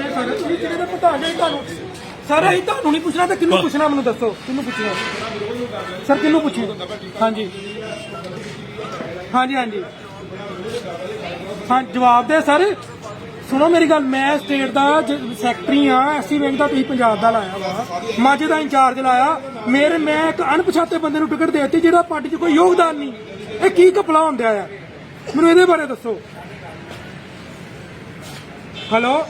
ਗੱਲ ਕਰ ਤੁਸੀਂ ਜਿਹੜੇ ਦੇ ਪ੍ਰਧਾਨ ਤੁਹਾਨੂੰ? ਸਰ ਅਸੀਂ ਤੁਹਾਨੂੰ ਨਹੀਂ ਪੁੱਛਣਾ ਤੇ ਕਿਹਨੂੰ ਪੁੱਛਣਾ ਮੈਨੂੰ ਦੱਸੋ? ਕਿਹਨੂੰ ਪੁੱਛਣਾ? ਸਰ, ਕਿਹਨੂੰ ਪੁੱਛੀ ਹਾਂਜੀ। ਹਾਂਜੀ ਹਾਂਜੀ। ਹਾਂ, ਜਵਾਬ ਦੇ ਸਰ। ਸੁਣੋ ਮੇਰੀ ਗੱਲ, ਮੈਂ ਸਟੇਟ ਦਾ ਸੈਕਟਰੀ ਆ ਐਸੀ ਵਿੰਗ ਦਾ ਤੁਸੀਂ ਪੰਜਾਬ ਦਾ ਲਾਇਆ ਵਾ। ਮਾਝੇ ਦਾ ਇੰਚਾਰਜ ਲਾਇਆ। ਮੇਰੇ, ਮੈਂ ਇੱਕ ਅਣਪਛਾਤੇ ਬੰਦੇ ਨੂੰ ਟਿਕਟ ਦੇਤੀ, ਜਿਹੜਾ ਪਾਰਟੀ 'ਚ ਕੋਈ ਯੋਗਦਾਨ ਨਹੀਂ। ਇਹ ਕੀ ਕਪਲਾ ਹੁੰਦਿਆ ਆ? ਮੈਨੂੰ ਇਹਦੇ ਬਾਰੇ ਦੱਸੋ। ਹੈਲੋ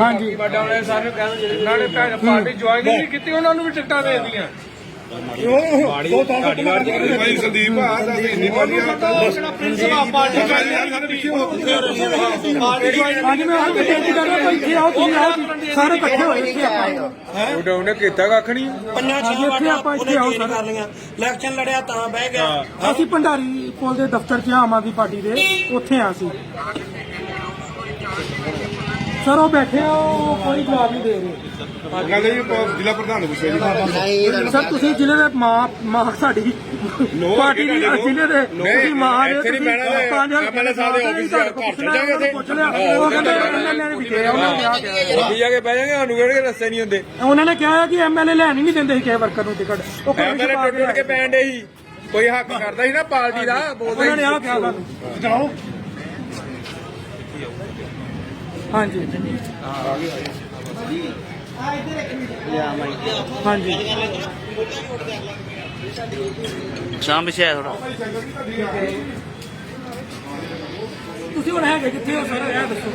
ਹਾਂਜੀ। ਵੱਡਾ ਉਹਨੇ ਸਾਰੇ ਕਹਿੰਦੇ ਜਿਹੜੇ ਨਾਲੇ ਭੈਣ ਪਾਰਟੀ ਜੁਆਇਨ ਨਹੀਂ ਕੀਤੀ ਉਹਨਾਂ ਨੂੰ ਵੀ ਟਿਕਟਾਂ ਦੇ ਦਿੱਤੀਆਂ। ਭਾਈ ਸੰਦੀਪ ਆ ਦਾ ਇੰਨੀ ਵਾਰੀ ਜਿਹੜਾ ਪ੍ਰਿੰਸੀਪਲ ਪਾਰਟੀ ਹਾਂਜੀ ਮੈਂ ਹਾਂ ਬੇਨਤੀ ਕਰ ਰਿਹਾ ਭਾਈ ਇੱਥੇ ਆਓ ਤੁਸੀਂ ਆਓ ਜੀ। ਸਾਰੇ ਇਕੱਠੇ ਹੋਏ ਇੱਥੇ ਆਪਾਂ। ਉਹਦਾ ਉਹਨੇ ਕੀਤਾ ਕੱਖ ਨਹੀਂ। ਪੰਜਾਂ ਹਾਂਜੀ, ਛੇ ਇੱਥੇ ਵਾਟਾਂ ਆਪਾਂ ਇੱਥੇ ਉਹਨੇ ਆਓ ਚੇਂਜ ਸਰ। ਕਰ ਲਈਆਂ। ਇਲੈਕਸ਼ਨ ਲੜਿਆ ਤਾਂ ਬਹਿ ਗਿਆ। ਅਸੀਂ ਭੰਡਾਰੀ ਪੁਲ ਦੇ ਦਫ਼ਤਰ 'ਚ ਆਮ ਆਦਮੀ ਪਾਰਟੀ ਦੇ ਉੱਥੇ ਆ ਅਸੀਂ। ਸਰ ਉਹ ਬੈਠੇ ਆ ਉਹ ਕੋਈ ਜਵਾਬ ਨਹੀਂ ਦੇ ਰਹੇ। ਕਹਿੰਦੇ ਜੀ ਜ਼ਿਲ੍ਹਾ ਪ੍ਰਧਾਨ ਨੂੰ ਪੁੱਛਿਆ ਜੀ। ਸਰ ਤੁਸੀਂ ਜ਼ਿਲ੍ਹੇ ਦੇ ਮਾਂ ਮਾਂ ਸਾਡੀ ਪਾਰਟੀ ਦੀ ਜ਼ਿਲ੍ਹੇ ਦੇ ਤੁਸੀਂ ਮਾਂ ਦੇ ਇੱਥੇ ਨਹੀਂ ਬਹਿਣਾ ਤੇ ਪੰਜ ਹਜ਼ਾਰ MLA ਸਾਹਿਬ ਦੇ ਆਫਿਸ 'ਚ ਘਰ ਚਲੇ ਜਾਵਾਂਗੇ ਇੱਥੇ। ਪੁੱਛ ਲਿਆ ਉਹ ਕਹਿੰਦੇ ਐਮਐਲਏ ਨੇ ਵੀ ਕਿਹਾ ਉਹਨਾਂ ਨੇ ਕਿਹਾ ਕਿ- ਜਾ ਬਹਿ ਜਾਗੇ ਸਾਨੂੰ ਕਿਹੜੇ ਰਸਤੇ ਨਹੀਂ ਹੁੰਦੇ। ਉਹਨਾਂ ਨੇ ਕਿਹਾ ਕਿ ਐਮਐਲਏ ਲੈਣ ਹੀ ਨਹੀਂ ਦਿੰਦੇ ਸੀ ਕਿਸੇ ਵਰਕਰ ਨੂੰ ਟਿਕਟ। ਉਹ ਕੋਈ ਟੁੱਟ ਟੁੱਟ ਕੇ ਪੈਣ ਡੇ ਸੀ। ਕੋਈ ਹੱਕ ਕਰਦਾ ਸੀ ਨਾ ਪਾਰਟੀ ਦਾ ਬੋਲਦਾ ਉਹਨਾਂ ਨੇ ਸੀ। ਆਹ ਕਿਹਾ ਸਾਨੂੰ ਜਾਓ। ਹਾਂਜੀ। ਹਾਂਜੀ। ਸ਼ਾਮ ਥੋੜਾ ਤੁਸੀਂ ਹੁਣ ਹੈਗੇ ਕਿੱਥੇ ਹੋ ਸਰ? ਇਹ ਦੱਸੋ।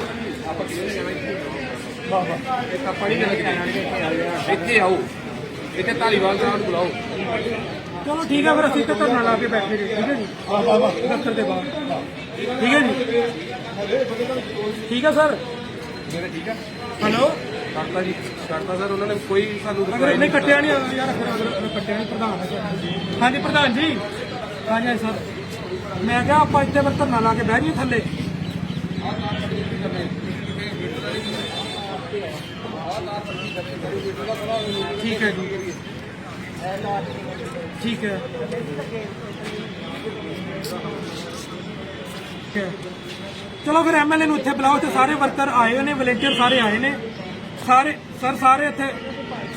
ਇੱਥੇ ਆਓ। ਇੱਥੇ ਧਾਲੀਵਾਲ ਸਾਹਿਬ ਨੂੰ ਬੁਲਾਓ। ਚਲੋ ਠੀਕ ਹੈ ਫਿਰ ਅਸੀਂ ਤੇ ਧਰਨਾ ਲਾ ਕੇ ਬੈਠੇ ਜੀ ਠੀਕ ਹੈ ਜੀ? ਦਫ਼ਤਰ ਦੇ ਬਾਹਰ। ਠੀਕ ਹੈ ਜੀ? ਠੀਕ ਹੈ ਸਰ? ਠੀਕ ਆ? ਹੈਲੋ? ਕਰਤਾ ਜੀ ਕਰਤਾ ਸਰ ਉਹਨਾਂ ਨੇ ਕੋਈ ਸਾਨੂੰ ਅਗਰ ਨਹੀਂ ਕੱਟਿਆ ਨਹੀਂ ਯਾਰ ਫਿਰ ਅਗਰ ਉਹਨੇ ਕੱਟਿਆ ਨਹੀਂ ਪ੍ਰਧਾਨ ਸਰ। ਹਾਂਜੀ ਪ੍ਰਧਾਨ ਜੀ। ਹਾਂਜੀ ਸਰ। ਮੈਂ ਕਿਹਾ ਆਪਾਂ ਇੱਥੇ ਫਿਰ ਧਰਨਾ ਲਾ ਕੇ ਬਹਿ ਜਾਈਏ ਥੱਲੇ। ਠੀਕ ਹੈ ਜੀ। ਠੀਕ ਹੈ ਠੀਕ ਹੈ। ਚਲੋ ਫਿਰ ਐਮਐਲਏ ਨੂੰ ਇੱਥੇ ਬੁਲਾਓ ਤੇ ਸਾਰੇ ਵਰਕਰ ਆਏ ਹੋਏ ਨੇ ਵਲੰਟੀਅਰ ਸਾਰੇ ਆਏ ਨੇ। ਸਾਰੇ ਸਰ ਸਾਰੇ ਇੱਥੇ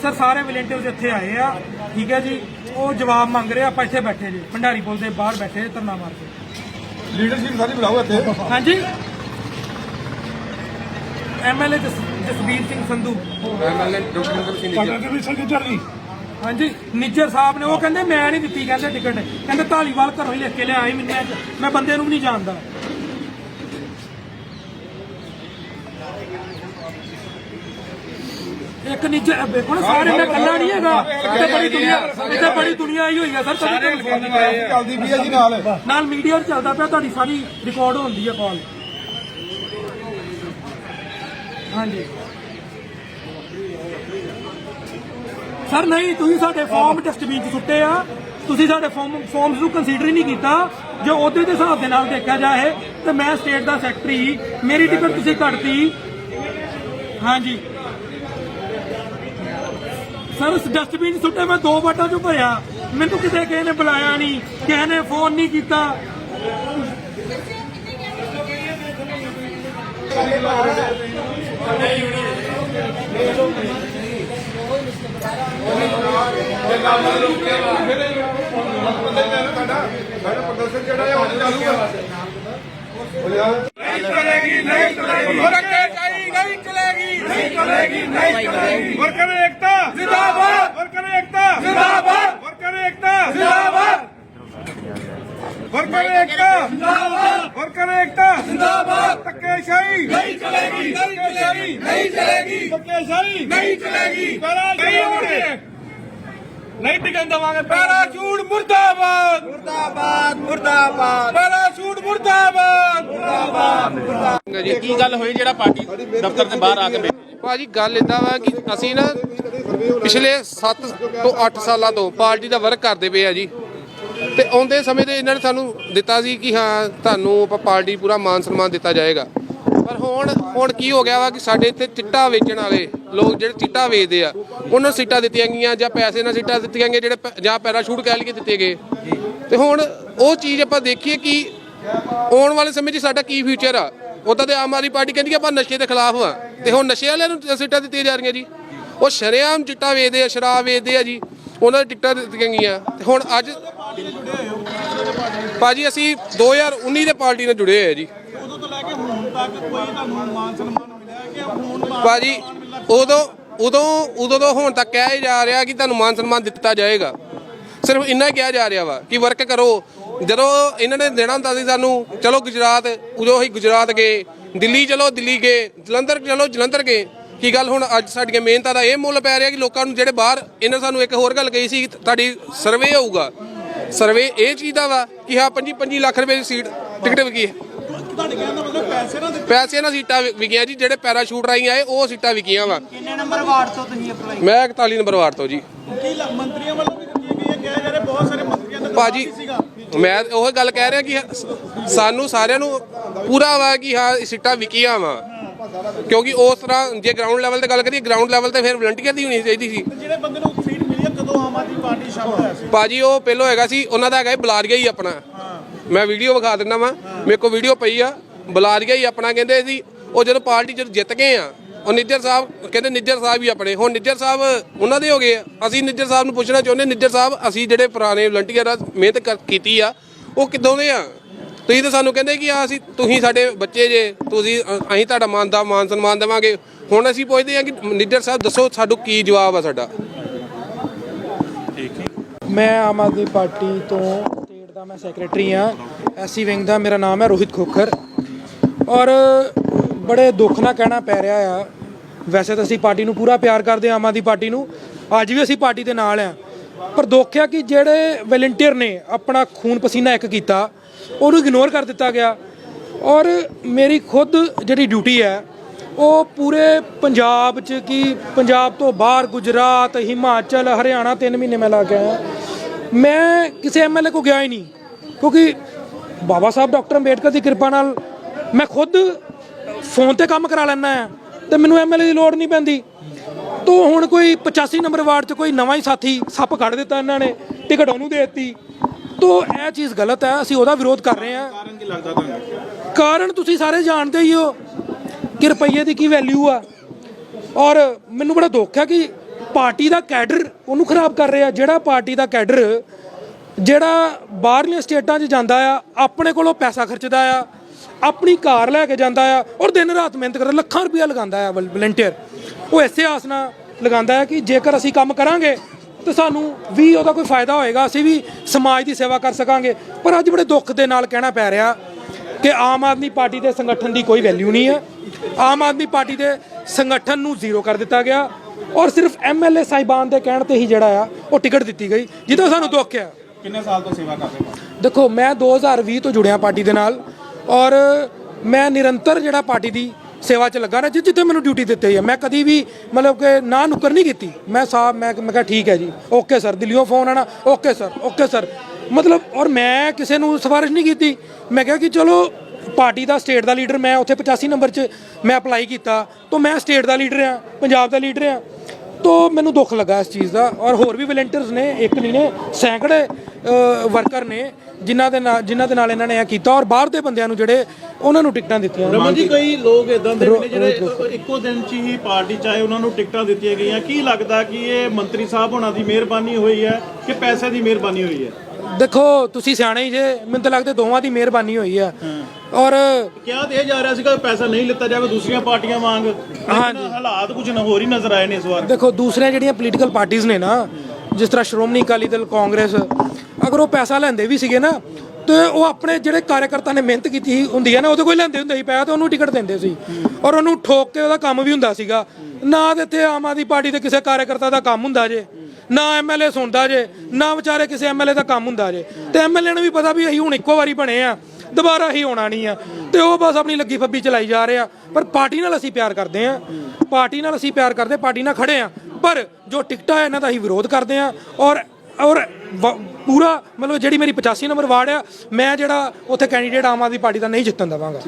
ਸਰ ਸਾਰੇ ਵਲੰਟੀਅਰਸ ਇੱਥੇ ਆਏ ਆ। ਠੀਕ ਹੈ ਜੀ। ਉਹ ਜਵਾਬ ਮੰਗ ਰਹੇ ਆਪਾਂ ਇੱਥੇ ਬੈਠੇ ਜੀ। ਭੰਡਾਰੀ ਪੁਲ ਦੇ ਬਾਹਰ ਬੈਠੇ ਧਰਨਾ ਮਾਰ ਕੇ। ਲੀਡਰਸ਼ਿਪ ਸਾਰੀ ਬੁਲਾਓ ਇੱਥੇ। ਹਾਂਜੀ। MLA Jasvir Singh Sandhu. MLA doctor Singh ji. ਹਾਂਜੀ। ਨਿੱਜਰ ਸਾਹਿਬ ਨੇ ਉਹ ਕਹਿੰਦੇ ਮੈਂ ਨਹੀਂ ਦਿੱਤੀ ਕਹਿੰਦੇ ਟਿਕਟ। ਕਹਿੰਦੇ ਢਾਲੀਵਾਲ ਘਰੋਂ ਹੀ ਲਿਖ ਕੇ ਲਿਆਏ ਮੈਨੂੰ ਮੈਂ ਬੰਦੇ ਨੂੰ ਵੀ ਨਹੀਂ ਜਾਣਦਾ। ਇੱਕ ਨਿੱਜਰ ਵੇਖੋ ਨਾ ਸਾਰੇ ਮੈਂ ਕੱਲਾ ਨਹੀਂ ਹੈਗਾ। ਇੱਥੇ ਬੜੀ ਦੁਨੀਆ ਇੱਥੇ ਬੜੀ ਦੁਨੀਆ ਆਈ ਹੋਈ ਹੈ ਸਰ ਸਾਰੇ ਚੱਲਦੀ ਵੀ ਹੈ ਜੀ ਨਾਲ। ਨਾਲ ਮੀਡੀਆ ਚੱਲਦਾ ਪਿਆ ਤੁਹਾਡੀ ਸਾਰੀ ਰਿਕਾਰਡ ਹੁੰਦੀ ਹੈ ਕਾਲ ਹਾਂਜੀ। ਸਰ ਨਹੀਂ ਤੁਸੀਂ ਸਾਡੇ ਫਾਰਮ ਡਸਟਬਿਨ 'ਚ ਸੁੱਟੇ ਆ। ਤੁਸੀਂ ਸਾਡੇ ਫਾਰਮ ਫਾਰਮਸ ਨੂੰ ਕੰਸੀਡਰ ਹੀ ਨਹੀਂ ਕੀਤਾ। ਜੇ ਉਹਦੇ ਦੇ ਹਿਸਾਬ ਦੇ ਨਾਲ ਦੇਖਿਆ ਜਾਏ ਤੇ ਮੈਂ ਸਟੇਟ ਦਾ ਸੈਕਟਰੀ ਮੇਰੀ ਟਿਕਟ ਤੁਸੀਂ ਕੱਟਤੀ। ਹਾਂਜੀ। ਸਰ ਉਸ ਡਸਟਬਿਨ ਸੁੱਟੇ ਮੈਂ ਦੋ ਵਾਟਾਂ 'ਚੋਂ ਭਰਿਆ। ਮੈਨੂੰ ਕਿਤੇ ਕਿਸੇ ਨੇ ਬੁਲਾਇਆ ਨਹੀਂ ਕਿਸੇ ਨੇ ਫੋਨ ਨਹੀਂ ਕੀਤਾ। ਨਹੀਂ ਚਲੇਗੀ ਨਹੀਂ ਚਲੇਗੀ ਨਹੀਂ ਚਲੇਗੀ ਨਹੀਂ ਚਲੇਗੀ ਨਹੀਂ ਚਲੇਗੀ ਵਰਕਰ ਏਕਤਾ ਜ਼ਿੰਦਾਬਾਦ ਵਰਕਰ ਏਕਤਾ ਜ਼ਿੰਦਾਬਾਦ ਵਰਕਰ ਏਕਤਾ ਜ਼ਿੰਦਾਬਾਦ ਵਰਕਰ ਏਕਤਾ ਜ਼ਿੰਦਾਬਾਦ ਵਰਕਰ ਏਕਤਾ ਜ਼ਿੰਦਾਬਾਦ ਧੱਕੇਸ਼ਾਹੀ ਨਹੀਂ ਚਲੇਗੀ ਨਹੀਂ ਚਲੇਗੀ ਨਹੀਂ ਚਲੇਗੀ ਧੱਕੇਸ਼ਾਹੀ ਨਹੀਂ ਚਲੇਗੀ ਨਹੀਂ ਹੋਣਗੇ ਨਹੀਂ ਟਿਕਣ ਦਵਾਂਗੇ ਪੈਰਾਸ਼ੂਟ ਮੁਰਦਾਬਾਦ ਮੁਰਦਾਬਾਦ ਮੁਰਦਾਬਾਦ ਜੀ। ਕੀ ਗੱਲ ਹੋਈ ਜਿਹੜਾ ਪਾਰਟੀ ਦਫ਼ਤਰ ਦੇ ਬਾਹਰ ਆ ਕੇ ਭਾਜੀ, ਗੱਲ ਇਦਾਂ ਵਾ ਕਿ ਅਸੀਂ ਨਾ ਪਿਛਲੇ 7 ਤੋਂ 8 ਸਾਲਾਂ ਤੋਂ ਪਾਰਟੀ ਦਾ ਵਰਕ ਕਰਦੇ ਪਏ ਆ ਜੀ। ਤੇ ਆਉਂਦੇ ਸਮੇਂ ਦੇ ਇਹਨਾਂ ਨੇ ਸਾਨੂੰ ਦਿੱਤਾ ਸੀ ਕਿ ਹਾਂ, ਤੁਹਾਨੂੰ ਆਪਾਂ ਪਾਰਟੀ ਪੂਰਾ ਮਾਨ ਸਨਮਾਨ ਦਿੱਤਾ ਜਾਏਗਾ। ਪਰ ਹੁਣ ਹੁਣ ਕੀ ਹੋ ਗਿਆ ਵਾ ਕਿ ਸਾਡੇ ਇੱਥੇ ਚਿੱਟਾ ਵੇਚਣ ਵਾਲੇ ਲੋਕ ਜਿਹੜੇ ਚਿੱਟਾ ਵੇਚਦੇ ਆ, ਉਹਨਾਂ ਨੂੰ ਸੀਟਾਂ ਦਿੱਤੀਆਂ ਗਈਆਂ ਜਾਂ ਪੈਸੇ ਨਾਲ ਸੀਟਾਂ ਦਿੱਤੀਆਂ ਗਈਆਂ ਜਿਹੜੇ ਪ- ਜਾਂ ਪੈਰਾਸ਼ੂਟ ਕਹਿ ਲਈਏ ਦਿੱਤੇ ਗਏ। ਤੇ ਹੁਣ ਉਹ ਚੀਜ਼ ਆਪਾਂ ਦੇਖੀਏ ਕਿ ਆਉਣ ਵਾਲੇ ਸਮੇਂ 'ਚ ਸਾਡਾ ਕੀ ਫਿਊਚਰ ਆ? ਉਦੋਂ ਤੇ ਆਮ ਆਦਮੀ ਪਾਰਟੀ ਕਹਿੰਦੀ ਕਿ ਆਪਾਂ ਨਸ਼ੇ ਦੇ ਖਿਲਾਫ ਆ। ਤੇ ਹੁਣ ਨਸ਼ੇ ਵਾਲਿਆਂ ਨੂੰ ਸੀਟਾਂ ਦਿੱਤੀਆਂ ਜਾ ਰਹੀਆਂ ਜੀ। ਉਹ ਸ਼ਰੇਆਮ ਚਿੱਟਾ ਵੇਚਦੇ ਆ ਸ਼ਰਾਬ ਵੇਚਦੇ ਆ ਜੀ। ਉਹਨਾਂ ਦੀ ਟਿਕਟਾਂ ਦਿੱਤੀਆਂ ਗਈਆਂ। ਤੇ ਹੁਣ ਅੱਜ ਭਾਜੀ ਅਸੀਂ 2019 ਦੇ ਪਾਰਟੀ ਨਾਲ ਜੁੜੇ ਹੋਏ ਆ ਜੀ। ਉਦੋਂ ਤੋਂ ਲੈ ਕੇ ਹੁਣ ਤੱਕ ਕੋਈ ਤੁਹਾਨੂੰ ਮਾਨ ਸਨਮਾਨ ਮਿਲਿਆ ਕਿ ਹੁਣ ਮਾਨ ਭਾਜੀ ਉਦੋਂ ਉਦੋਂ ਉਦੋਂ ਤੋਂ ਹੁਣ ਤੱਕ ਕਿਹਾ ਹੀ ਜਾ ਰਿਹਾ ਕਿ ਤੁਹਾਨੂੰ ਮਾਨ ਸਨਮਾਨ ਦਿੱਤਾ ਜਾਏਗਾ। ਸਿਰਫ ਇੰਨਾ ਹੀ ਕਿਹਾ ਜਾ ਰਿਹਾ ਵਾ ਕਿ ਵਰਕ ਕਰੋ। ਜਦੋਂ ਇਹਨਾਂ ਨੇ ਦੇਣਾ ਹੁੰਦਾ ਸੀ ਸਾਨੂੰ ਚਲੋ ਗੁਜਰਾਤ ਉਦੋਂ ਹੀ ਗੁਜਰਾਤ ਗਏ ਦਿੱਲੀ ਚਲੋ ਦਿੱਲੀ ਗਏ ਜਲੰਧਰ ਚਲੋ ਜਲੰਧਰ ਗਏ। ਕੀ ਗੱਲ ਹੁਣ ਅੱਜ ਸਾਡੀਆਂ ਮਿਹਨਤਾਂ ਦਾ ਇਹ ਮੁੱਲ ਪੈ ਰਿਹਾ ਕਿ ਲੋਕਾਂ ਨੂੰ ਜਿਹੜੇ ਬਾਹਰ ਇਹਨਾਂ ਸਾਨੂੰ ਇੱਕ ਹੋਰ ਗੱਲ ਕਹੀ ਸੀ ਤੁਹਾਡੀ ਸਰਵੇ ਹੋਊਗਾ ਸਰਵੇ ਇਹ ਚੀਜ਼ ਦਾ ਵਾ ਕਿ ਹਾਂ 25 25 ਲੱਖ ਰੁਪਏ ਦੀ ਸੀਟ ਟਿਕਟ ਵਿਕੀ ਹੈ। ਤੁਹਾਡੇ ਕਹਿਣ ਦਾ ਮਤਲਬ ਪੈਸੇ ਨਾ ਦਿੱਤੇ ਪੈਸੇ ਨਾਲ ਸੀਟਾਂ ਵਿਕੀਆਂ ਜੀ ਜਿਹੜੇ ਪੈਰਾਸ਼ੂਟ ਰਾਹੀਂ ਆਏ ਉਹ ਸੀਟਾਂ ਵਿਕੀਆਂ ਵਾ। ਕਿੰਨੇ ਨੰਬਰ ਵਾਰਡ ਤੋਂ ਤੁਸੀਂ ਅਪਲਾਈ ਮੈਂ 41 ਨੰਬਰ ਵਾਰਡ ਤੋਂ ਜੀ। ਕੀ ਲ- ਮੰਤਰੀਆਂ ਵੱਲੋਂ ਵੀ ਦਿੱਤੀਆਂ ਗਈਆਂ ਕਿਹਾ ਜਾ ਰਿਹਾ ਬਹੁਤ ਸਾਰੇ ਮੰਤਰੀਆਂ ਦਾ ਭਾਜੀ ਸੀਗਾ। ਮੈਂ ਉਹ ਗੱਲ ਕਹਿ ਰਿਹਾ ਕਿ ਸਾਨੂੰ ਸਾਰਿਆਂ ਨੂੰ ਪੂਰਾ ਵਾ ਕਿ ਹਾਂ ਸੀਟਾਂ ਵਿਕੀਆਂ ਵਾ। ਕਿਉਂਕਿ ਉਸ ਤਰ੍ਹਾਂ ਜੇ ਗਰਾਊਂਡ ਲੈਵਲ ਤੇ ਗੱਲ ਕਰੀਏ ਗਰਾਊਂਡ ਲੈਵਲ ਤੇ ਫਿਰ ਵਲੰਟੀਅਰ ਦੀ ਹੋਣੀ ਚਾਹੀਦੀ ਸੀ। ਜਿਹੜੇ ਬੰਦੇ ਨੂੰ ਸੀਟ ਮਿਲੀ ਹੈ ਕਦੋਂ ਆਮ ਆਦਮੀ ਪਾਰਟੀ ਸ਼ਾਮਲ ਹੋਇਆ ਸੀ? ਭਾਜੀ ਉਹ ਪਹਿਲੋਂ ਹੈਗਾ ਸੀ ਉਹਨਾਂ ਦਾ ਹੈਗਾ ਬਲਾਰੀਆ ਹੀ ਆਪਣਾ। ਮੈਂ ਵੀਡੀਓ ਵਿਖਾ ਦਿੰਦਾ ਵਾਂ। ਮੇਰੇ ਕੋਲ ਵੀਡੀਓ ਪਈ ਆ। ਬਲਾਰੀਆ ਹੀ ਆਪਣਾ ਕਹਿੰਦੇ ਸੀ ਉਹ ਜਦੋਂ ਪਾਰਟੀ ਜਦੋਂ ਜਿੱਤ ਗਏ ਆ ਉਹ ਨਿੱਜਰ ਸਾਹਿਬ ਕਹਿੰਦੇ ਨਿੱਜਰ ਸਾਹਿਬ ਹੀ ਆਪਣੇ। ਹੁਣ ਨਿੱਜਰ ਸਾਹਿਬ ਉਹਨਾਂ ਦੇ ਹੋ ਗਏ ਆ। ਅਸੀਂ ਨਿੱਜਰ ਸਾਹਿਬ ਨੂੰ ਪੁੱਛਣਾ ਚਾਹੁੰਦੇ ਨਿੱਜਰ ਸਾਹਿਬ ਅਸੀਂ ਜਿਹੜੇ ਪੁਰਾਣੇ ਵਲੰਟੀਅਰ ਆ ਮਿਹਨਤ ਕਰ- ਕੀਤੀ ਆ ਉਹ ਕਿੱਦੋਂ ਦੇ ਆ? ਤੁਸੀਂ ਤਾਂ ਸਾਨੂੰ ਕਹਿੰਦੇ ਕਿ ਆ ਅਸੀਂ ਤੁਸੀਂ ਸਾਡੇ ਬੱਚੇ ਜੇ ਤੁਸੀਂ ਅ- ਅਸੀਂ ਤੁਹਾਡਾ ਮਾਨ ਦਾ ਮਾਨ ਸਨਮਾਨ ਦੇਵਾਂਗੇ। ਹੁਣ ਅਸੀਂ ਪੁੱਛਦੇ ਆ ਕਿ ਨਿੱਜਰ ਸਾਹਿਬ ਦੱਸੋ ਸਾਨੂੰ ਕੀ ਜਵਾਬ ਆ ਸਾਡਾ। ਮੈਂ ਆਮ ਆਦਮੀ ਪਾਰਟੀ ਤੋਂ ਸਟੇਟ ਦਾ ਮੈਂ ਸੈਕਟਰੀ ਆ ਐਸਸੀ ਵਿੰਗ ਦਾ ਮੇਰਾ ਨਾਮ ਹੈ ਰੋਹਿਤ ਖੋਖਰ। ਔਰ ਬੜੇ ਦੁੱਖ ਨਾਲ ਕਹਿਣਾ ਪੈ ਰਿਹਾ ਆ ਵੈਸੇ ਤਾਂ ਅਸੀਂ ਪਾਰਟੀ ਨੂੰ ਪੂਰਾ ਪਿਆਰ ਕਰਦੇ ਹਾਂ, ਆਮ ਆਦਮੀ ਪਾਰਟੀ ਨੂੰ। ਅੱਜ ਵੀ ਅਸੀਂ ਪਾਰਟੀ ਦੇ ਨਾਲ ਆ ਪਰ ਦੁੱਖ ਆ ਕਿ ਜਿਹੜੇ ਵਲੰਟੀਅਰ ਨੇ ਆਪਣਾ ਖੂਨ ਪਸੀਨਾ ਇੱਕ ਕੀਤਾ, ਉਹਨੂੰ ਇਗਨੋਰ ਕਰ ਦਿੱਤਾ ਗਿਆ। ਔਰ ਮੇਰੀ ਖੁਦ ਜਿਹੜੀ ਡਿਊਟੀ ਹੈ, ਉਹ ਪੂਰੇ ਪੰਜਾਬ 'ਚ ਕੀ ਪੰਜਾਬ ਤੋਂ ਬਾਹਰ ਗੁਜਰਾਤ, ਹਿਮਾਚਲ, ਹਰਿਆਣਾ 3 ਮਹੀਨੇ ਮੈਂ ਲਾ ਕੇ ਆਇਆ। ਮੈਂ ਕਿਸੇ ਐਮਐਲਏ ਕੋ ਗਿਆ ਹੀ ਨਹੀਂ, ਕਿਉਂਕਿ ਬਾਬਾ ਸਾਹਿਬ, ਡਾਕਟਰ ਅੰਬੇਡਕਰ ਦੀ ਕਿਰਪਾ ਨਾਲ ਮੈਂ ਖੁਦ ਫੋਨ ਤੇ ਕੰਮ ਕਰਾ ਲੈਣਾ ਆ ਤੇ ਮੈਨੂੰ ਐਮਐਲਏ ਦੀ ਲੋੜ ਨਹੀਂ ਪੈਂਦੀ। ਤੋ ਹੁਣ ਕੋਈ 85 ਨੰਬਰ ਵਾਰਡ 'ਚ ਕੋਈ ਨਵਾਂ ਹੀ ਸਾਥੀ ਸੱਪ ਕੱਢ ਦਿੱਤਾ ਇਹਨਾਂ ਨੇ ਟਿਕਟ ਉਹਨੂੰ ਦੇ ਦਿੱਤੀ। ਤੋ ਇਹ ਚੀਜ਼ ਗਲਤ ਹੈ ਅਸੀਂ ਉਹਦਾ ਵਿਰੋਧ ਕਰ ਰਹੇ ਹਾਂ। ਕਾਰਨ ਕੀ ਲੱਗਦਾ ਤੁਹਾਨੂੰ? ਕਾਰਨ ਤੁਸੀਂ ਸਾਰੇ ਜਾਣਦੇ ਹੀ ਹੋ ਕਿ ਰੁਪਈਏ ਦੀ ਕੀ ਵੈਲਿਊ ਆ। ਔਰ ਮੈਨੂੰ ਬੜਾ ਦੁੱਖ ਹੈ ਕਿ ਪਾਰਟੀ ਦਾ ਕੈਡਰ ਉਹਨੂੰ ਖਰਾਬ ਕਰ ਰਿਹਾ। ਜਿਹੜਾ ਪਾਰਟੀ ਦਾ ਕੈਡਰ ਜਿਹੜਾ ਬਾਹਰਲੀਆਂ ਸਟੇਟਾਂ 'ਚ ਜਾਂਦਾ ਆ ਆਪਣੇ ਕੋਲੋਂ ਪੈਸਾ ਖਰਚਦਾ ਆ ਆਪਣੀ ਕਾਰ ਲੈ ਕੇ ਜਾਂਦਾ ਆ ਔਰ ਦਿਨ ਰਾਤ ਮਿਹਨਤ ਕਰਦਾ ਲੱਖਾਂ ਰੁਪਇਆ ਲਗਾਉਂਦਾ ਆ ਵਲੰਟੀਅਰ ਉਹ ਇਸੇ ਆਸ ਨਾਲ ਲਗਾਉਂਦਾ ਹੈ ਕਿ ਜੇਕਰ ਅਸੀਂ ਕੰਮ ਕਰਾਂਗੇ ਤੇ ਸਾਨੂੰ ਵੀ ਉਹਦਾ ਕੋਈ ਫਾਇਦਾ ਹੋਏਗਾ ਅਸੀਂ ਵੀ ਸਮਾਜ ਦੀ ਸੇਵਾ ਕਰ ਸਕਾਂਗੇ। ਪਰ ਅੱਜ ਬੜੇ ਦੁੱਖ ਦੇ ਨਾਲ ਕਹਿਣਾ ਪੈ ਰਿਹਾ ਕਿ ਆਮ ਆਦਮੀ ਪਾਰਟੀ ਦੇ ਸੰਗਠਨ ਦੀ ਕੋਈ ਵੈਲਿਊ ਨਹੀਂ ਹੈ ਆਮ ਆਦਮੀ ਪਾਰਟੀ ਦੇ ਸੰਗਠਨ ਨੂੰ ਜ਼ੀਰੋ ਕਰ ਦਿੱਤਾ ਗਿਆ ਔਰ ਸਿਰਫ ਐਮਐਲਏ ਸਾਹਿਬਾਨ ਦੇ ਕਹਿਣ ਤੇ ਹੀ ਜਿਹੜਾ ਆ ਉਹ ਟਿਕਟ ਦਿੱਤੀ ਗਈ ਜਿਹਦਾ ਸਾਨੂੰ ਦੁੱਖ ਆ। ਕਿੰਨੇ ਸਾਲ ਤੋਂ ਸੇਵਾ ਕਰਦੇ ਹੋ? ਦੇਖੋ ਮੈਂ 2020 ਤੋਂ ਜੁੜਿਆ ਪਾਰਟੀ ਦੇ ਨਾਲ। ਔਰ ਮੈਂ ਨਿਰੰਤਰ ਜਿਹੜਾ ਪਾਰਟੀ ਦੀ ਸੇਵਾ 'ਚ ਲੱਗਾ ਰਿਹਾ ਜਿ- ਜਿੱਥੇ ਮੈਨੂੰ ਡਿਊਟੀ ਦਿੱਤੀ ਹੈ ਮੈਂ ਕਦੀ ਵੀ ਮਤਲਬ ਕਿ ਨਾ ਨੁੱਕਰ ਨਹੀਂ ਕੀਤੀ। ਮੈਂ ਸਾਹਿਬ ਮੈਂ ਮੈਂ ਕਿਹਾ ਠੀਕ ਹੈ ਜੀ। ਓਕੇ ਸਰ ਦਿੱਲੀੋਂ ਫੋਨ ਆਣਾ ਓਕੇ ਸਰ ਓਕੇ ਸਰ ਮਤਲਬ, ਔਰ ਮੈਂ ਕਿਸੇ ਨੂੰ ਸਿਫਾਰਿਸ਼ ਨਹੀਂ ਕੀਤੀ। ਮੈਂ ਕਿਹਾ ਕਿ ਚਲੋ, ਪਾਰਟੀ ਦਾ ਸਟੇਟ ਦਾ ਲੀਡਰ ਮੈਂ ਉੱਥੇ 85 ਨੰਬਰ 'ਚ ਮੈਂ ਅਪਲਾਈ ਕੀਤਾ। ਤਾਂ ਮੈਂ ਸਟੇਟ ਦਾ ਲੀਡਰ ਆ ਪੰਜਾਬ ਦਾ ਲੀਡਰ ਆ ਤੋ ਮੈਨੂੰ ਦੁੱਖ ਲੱਗਾ ਇਸ ਚੀਜ਼ ਦਾ ਔਰ ਹੋਰ ਵੀ ਵਲੰਟੀਅਰਸ ਨੇ ਇੱਕ ਨਹੀਂ ਨੇ ਸੈਂਕੜੇ ਵਰਕਰ ਨੇ ਜਿਨ੍ਹਾਂ ਦੇ ਨਾਲ ਜਿਨ੍ਹਾਂ ਦੇ ਨਾਲ ਇਹਨਾਂ ਨੇ ਇਹ ਕੀਤਾ ਔਰ ਬਾਹਰ ਦੇ ਬੰਦਿਆਂ ਨੂੰ ਜਿਹੜੇ ਉਹਨਾਂ ਨੂੰ ਟਿਕਟਾਂ ਦਿੱਤੀਆਂ। ਰਮਨ ਜੀ ਕਈ ਲੋਕ ਇਦਾਂ ਦੇ ਨੇ ਜਿਹੜੇ ਇੱਕੋ ਦਿਨ 'ਚ ਹੀ ਪਾਰਟੀ ਚਾਹੇ ਉਹਨਾਂ ਨੂੰ ਟਿਕਟਾਂ ਦਿੱਤੀਆਂ ਗਈਆਂ। ਕੀ ਲੱਗਦਾ ਕਿ ਇਹ ਮੰਤਰੀ ਸਾਹਿਬ ਹੋਣਾ ਦੀ ਮਿਹਰਬਾਨੀ ਹੋਈ ਹੈ ਕਿ ਪੈਸੇ ਦੀ ਮਿਹਰਬਾਨੀ ਹੋਈ ਹੈ? ਦੇਖੋ ਤੁਸੀਂ ਸਿਆਣੇ ਹੀ ਜੇ ਮੈਨੂੰ ਤਾਂ ਲੱਗਦਾ ਦੋਵਾਂ ਦੀ ਮਿਹਰਬਾਨੀ ਹੋਈ ਆ। ਔਰ ਕਿਹਾ ਤੇ ਇਹ ਜਾ ਰਿਹਾ ਸੀਗਾ ਪੈਸਾ ਨਹੀਂ ਲਿੱਤਾ ਜਾਵੇ ਦੂਸਰੀਆਂ ਪਾਰਟੀਆਂ ਵਾਂਗ। ਹਾਂਜੀ। ਹਾਲਾਤ ਕੁਝ ਨਾ ਹੋਰ ਹੀ ਨਜ਼ਰ ਆਏ ਨੇ ਇਸ ਵਾਰ। ਦੇਖੋ ਦੂਸਰੀਆਂ ਜਿਹੜੀਆਂ ਪੋਲੀਟੀਕਲ ਪਾਰਟੀਆਂ ਨੇ ਨਾ ਜਿਸ ਤਰ੍ਹਾਂ ਸ਼੍ਰੋਮਣੀ ਅਕਾਲੀ ਦਲ ਕਾਂਗਰਸ ਅਗਰ ਉਹ ਪੈਸਾ ਲੈਂਦੇ ਵੀ ਸੀਗੇ ਨਾ ਤੇ ਉਹ ਆਪਣੇ ਜਿਹੜੇ ਕਾਰਜਕਰਤਾ ਨੇ ਮਿਹਨਤ ਕੀਤੀ ਹੁੰਦੀ ਹੈ ਨਾ ਉਹਦੇ ਕੋਈ ਲੈਂਦੇ ਹੁੰਦੇ ਸੀ ਪੈਸਾ ਤੇ ਉਹਨੂੰ ਟਿਕਟ ਦਿੰਦੇ ਸੀ। ਔਰ ਉਹਨੂੰ ਠੋਕ ਕੇ ਉਹਦਾ ਕੰਮ ਵੀ ਹੁੰਦਾ ਸੀਗਾ। ਨਾ ਤੇ ਇੱਥੇ ਆਮ ਆਦਮੀ ਪਾਰਟੀ ਦੇ ਕਿਸੇ ਕਾਰਜਕਰਤਾ ਦਾ ਕੰਮ ਹੁੰਦਾ ਜੇ। ਨਾ ਐਮਐਲਏ ਸੁਣਦਾ ਜੇ, ਨਾ ਵਿਚਾਰੇ ਕਿਸੇ ਐਮਐਲਏ ਦਾ ਕੰਮ ਹੁੰਦਾ ਜੇ। ਤੇ ਐਮਐਲਏ ਨੂੰ ਵੀ ਪਤਾ ਵੀ ਅਸੀਂ ਹੁਣ ਇੱਕੋ ਵਾਰੀ ਬਣੇ ਆ, ਦੁਬਾਰਾ ਹੀ ਹੋਣਾ ਨਹੀਂ ਆ। ਤੇ ਉਹ ਬਸ ਆਪਣੀ ਲੱਗੀ ਫੱਬੀ ਚਲਾਈ ਜਾ ਰਹੇ ਆ। ਪਰ ਪਾਰਟੀ ਨਾਲ ਅਸੀਂ ਪਿਆਰ ਕਰਦੇ ਆ। ਪਾਰਟੀ ਨਾਲ ਅਸੀਂ ਪਿਆਰ ਕਰਦੇ, ਪਾਰਟੀ ਨਾਲ ਖੜੇ ਆ। ਪਰ ਜੋ ਟਿਕਟਾਂ ਇਹਨਾਂ ਦਾ ਅਸੀਂ ਵਿਰੋਧ ਕਰਦੇ ਆ। ਔਰ ਔਰ ਵ- ਪੂਰਾ ਮਤਲਬ ਜਿਹੜੀ ਮੇਰੀ 85 ਨੰਬਰ ਵਾਰਡ ਆ, ਮੈਂ ਜਿਹੜਾ ਉੱਥੇ ਕੈਂਡੀਡੇਟ ਆਮ ਆਦਮੀ ਪਾਰਟੀ ਦਾ ਨਹੀਂ ਜਿੱਤਣ ਦੇਵਾਂਗਾ।